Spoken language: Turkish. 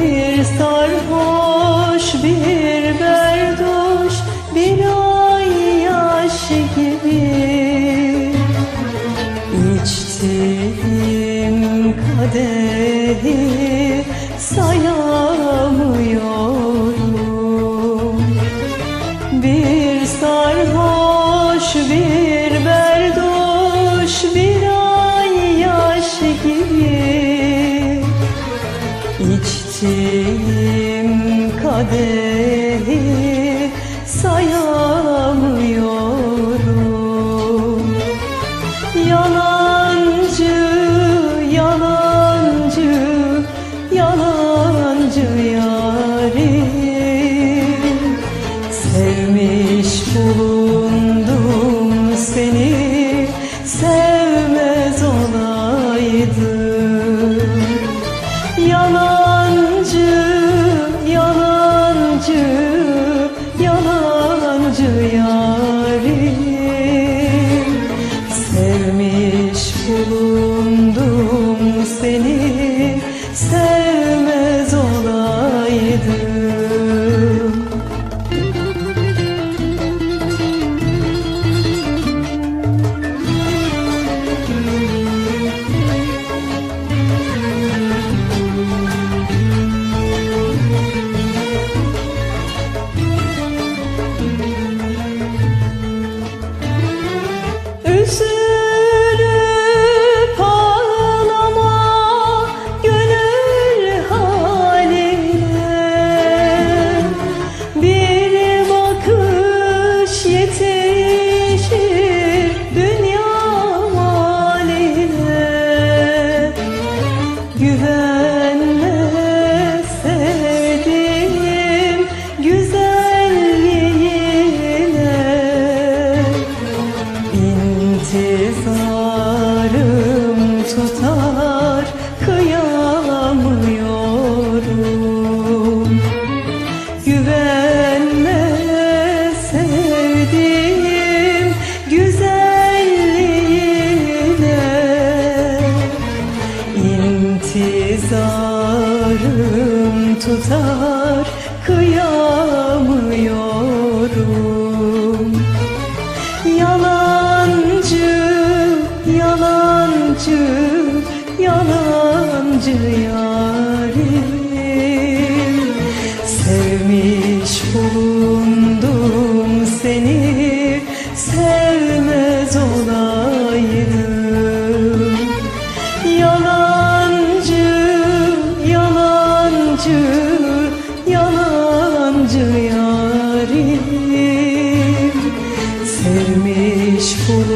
Bir sarhoş bir berduş bir ay yaş gibi. İçtiğim kadehi sayar sayamıyorum. Yalancı, yalancı, yalancı yarim. Sevmiş bulundum seni, bulundum seni, sevmez olaydım Güvenme sevdiğim güzelliğine. Tutar seni, sevmez olaydım Yalancı, yalancı, yalancı yarim. Sevmiş bulundum